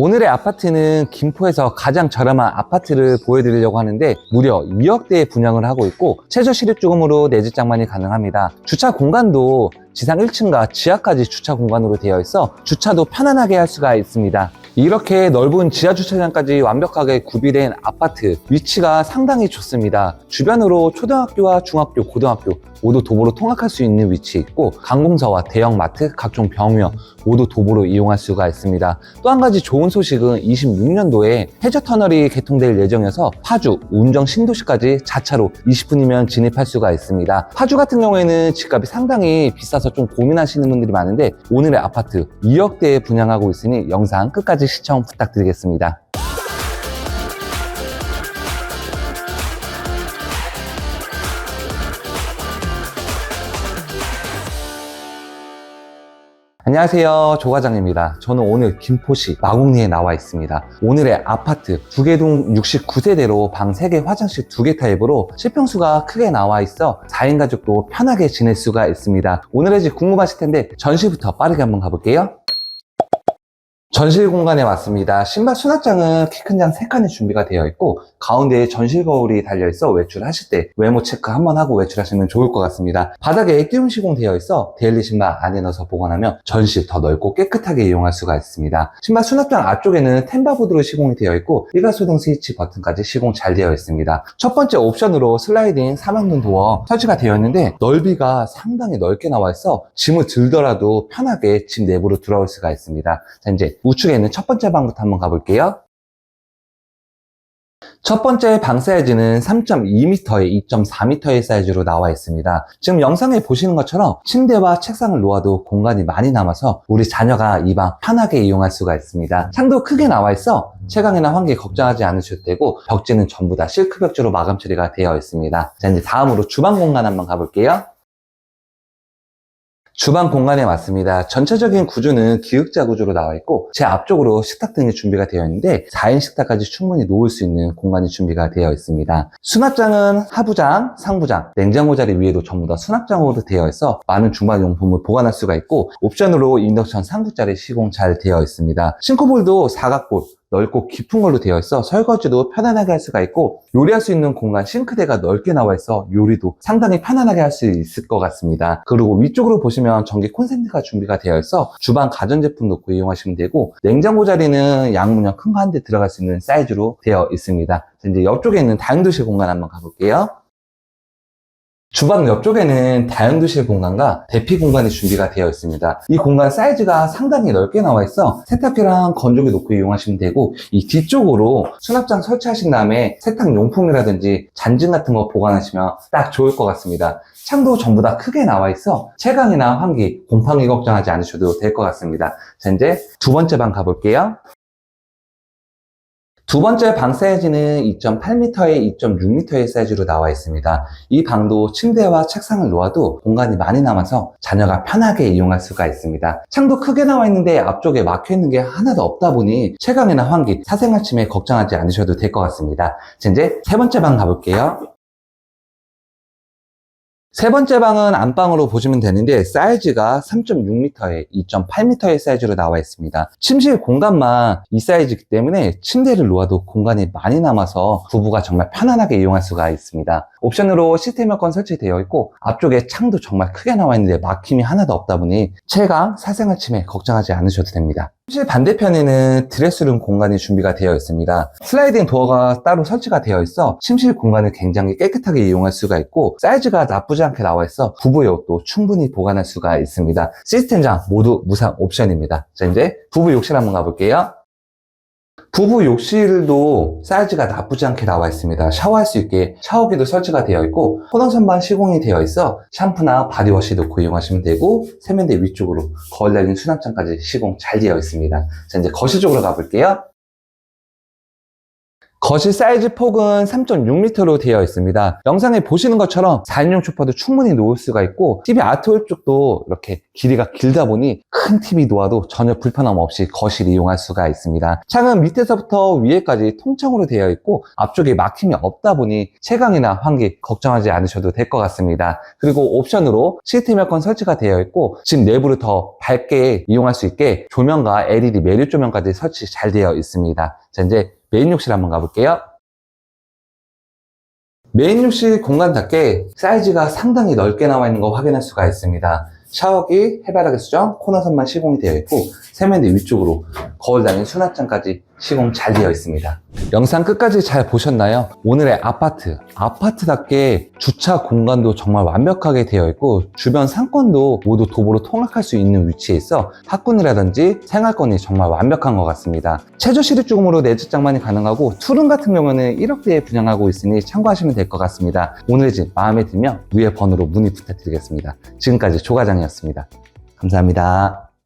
오늘의 아파트는 김포에서 가장 저렴한 아파트를 보여드리려고 하는데 무려 2억대에 분양을 하고 있고 최저 실입주금으로 내집 장만이 가능합니다. 주차 공간도 지상 1층과 지하까지 주차 공간으로 되어 있어 주차도 편안하게 할 수가 있습니다. 이렇게 넓은 지하 주차장까지 완벽하게 구비된 아파트 위치가 상당히 좋습니다. 주변으로 초등학교와 중학교, 고등학교 모두 도보로 통학할 수 있는 위치에 있고 관공서와 대형마트, 각종 병원 모두 도보로 이용할 수가 있습니다. 또 한 가지 좋은 소식은 26년도에 해저 터널이 개통될 예정이어서 파주, 운정 신도시까지 자차로 20분이면 진입할 수가 있습니다. 파주 같은 경우에는 집값이 상당히 비싸서 좀 고민하시는 분들이 많은데 오늘의 아파트 2억대에 분양하고 있으니 영상 끝까지 시청 부탁드리겠습니다. 안녕하세요. 조과장입니다. 저는 오늘 김포시 마곡리에 나와 있습니다. 오늘의 아파트 두개동 69세대로 방 3개, 화장실 2개 타입으로 실평수가 크게 나와 있어 4인 가족도 편하게 지낼 수가 있습니다. 오늘의 집 궁금하실 텐데 전시부터 빠르게 한번 가볼게요. 전실 공간에 왔습니다. 신발 수납장은 키 큰 장 3칸이 준비가 되어 있고 가운데에 전실 거울이 달려있어 외출하실 때 외모 체크 한번 하고 외출하시면 좋을 것 같습니다. 바닥에 띄움 시공 되어 있어 데일리 신발 안에 넣어서 보관하면 전실 더 넓고 깨끗하게 이용할 수가 있습니다. 신발 수납장 앞쪽에는 템바보드로 시공이 되어 있고 일괄소등 스위치 버튼까지 시공 잘 되어 있습니다. 첫 번째 옵션으로 슬라이딩 사망등 도어 설치가 되어 있는데 넓이가 상당히 넓게 나와 있어 짐을 들더라도 편하게 집 내부로 들어올 수가 있습니다. 자, 이제 우측에 있는 첫 번째 방부터 한번 가볼게요. 첫 번째 방 사이즈는 3.2m에 2.4m의 사이즈로 나와 있습니다. 지금 영상에 보시는 것처럼 침대와 책상을 놓아도 공간이 많이 남아서 우리 자녀가 이 방 편하게 이용할 수가 있습니다. 창도 크게 나와 있어 채광이나 환기 걱정하지 않으셔도 되고 벽지는 전부 다 실크 벽지로 마감 처리가 되어 있습니다. 자 이제 다음으로 주방 공간 한번 가볼게요. 주방 공간에 왔습니다. 전체적인 구조는 기역자 구조로 나와 있고 제 앞쪽으로 식탁 등이 준비가 되어 있는데 4인 식탁까지 충분히 놓을 수 있는 공간이 준비가 되어 있습니다. 수납장은 하부장, 상부장, 냉장고 자리 위에도 전부 다 수납장으로 되어 있어 많은 주방 용품을 보관할 수가 있고 옵션으로 인덕션 상부자리 시공 잘 되어 있습니다. 싱크볼도 사각볼, 넓고 깊은 걸로 되어 있어 설거지도 편안하게 할 수가 있고 요리할 수 있는 공간 싱크대가 넓게 나와 있어 요리도 상당히 편안하게 할 수 있을 것 같습니다. 그리고 위쪽으로 보시면 전기 콘센트가 준비가 되어 있어 주방 가전제품 놓고 이용하시면 되고 냉장고 자리는 양문형 큰 거 한 대 들어갈 수 있는 사이즈로 되어 있습니다. 자, 이제 옆쪽에 있는 다용도실 공간 한번 가볼게요. 주방 옆쪽에는 다용도실 공간과 대피 공간이 준비가 되어 있습니다. 이 공간 사이즈가 상당히 넓게 나와 있어 세탁기랑 건조기 놓고 이용하시면 되고 이 뒤쪽으로 수납장 설치하신 다음에 세탁 용품이라든지 잔증 같은 거 보관하시면 딱 좋을 것 같습니다. 창도 전부 다 크게 나와 있어 채광이나 환기, 곰팡이 걱정하지 않으셔도 될 것 같습니다. 자 이제 두 번째 방 가볼게요. 두 번째 방 사이즈는 2.8m에 2.6m의 사이즈로 나와 있습니다. 이 방도 침대와 책상을 놓아도 공간이 많이 남아서 자녀가 편하게 이용할 수가 있습니다. 창도 크게 나와 있는데 앞쪽에 막혀 있는 게 하나도 없다 보니 채광이나 환기, 사생활 침해 걱정하지 않으셔도 될 것 같습니다. 자, 이제 세 번째 방 가볼게요. 세 번째 방은 안방으로 보시면 되는데 사이즈가 3.6m에 2.8m의 사이즈로 나와 있습니다. 침실 공간만 이 사이즈이기 때문에 침대를 놓아도 공간이 많이 남아서 부부가 정말 편안하게 이용할 수가 있습니다. 옵션으로 시스템 에어컨 설치되어 있고 앞쪽에 창도 정말 크게 나와 있는데 막힘이 하나도 없다 보니 채광, 사생활 침해 걱정하지 않으셔도 됩니다. 침실 반대편에는 드레스룸 공간이 준비가 되어 있습니다. 슬라이딩 도어가 따로 설치가 되어 있어 침실 공간을 굉장히 깨끗하게 이용할 수가 있고 사이즈가 나쁘지 않게 나와 있어 부부의 옷도 충분히 보관할 수가 있습니다. 시스템장 모두 무상 옵션입니다. 자 이제 부부 욕실 한번 가볼게요. 부부 욕실도 사이즈가 나쁘지 않게 나와 있습니다. 샤워할 수 있게 샤워기도 설치가 되어 있고 코너 선반 시공이 되어 있어 샴푸나 바디워시 넣고 이용하시면 되고 세면대 위쪽으로 거울 달린 수납장까지 시공 잘 되어 있습니다. 자 이제 거실 쪽으로 가볼게요. 거실 사이즈 폭은 3.6m로 되어 있습니다. 영상에 보시는 것처럼 4인용 소파도 충분히 놓을 수가 있고 TV 아트홀 쪽도 이렇게 길이가 길다 보니 큰 TV 놓아도 전혀 불편함 없이 거실 이용할 수가 있습니다. 창은 밑에서부터 위에까지 통창으로 되어 있고 앞쪽에 막힘이 없다 보니 채광이나 환기 걱정하지 않으셔도 될 것 같습니다. 그리고 옵션으로 시스템 에어컨 설치가 되어 있고 집 내부를 더 밝게 이용할 수 있게 조명과 LED 매립 조명까지 설치 잘 되어 있습니다. 자 이제 메인 욕실 한번 가볼게요. 메인 욕실 공간답게 사이즈가 상당히 넓게 나와 있는 거 확인할 수가 있습니다. 샤워기, 해바라기 수정, 코너선만 시공이 되어 있고 세면대 위쪽으로 거울 달린 수납장까지 시공 잘 되어 있습니다. 영상 끝까지 잘 보셨나요? 오늘의 아파트, 아파트답게 주차 공간도 정말 완벽하게 되어 있고 주변 상권도 모두 도보로 통학할 수 있는 위치에 있어 학군이라든지 생활권이 정말 완벽한 것 같습니다. 최저 실입주금으로 내집장만이 가능하고 투룸 같은 경우는 1억대에 분양하고 있으니 참고하시면 될 것 같습니다. 오늘의 집 마음에 들면 위에 번호로 문의 부탁드리겠습니다. 지금까지 조과장이었습니다. 감사합니다.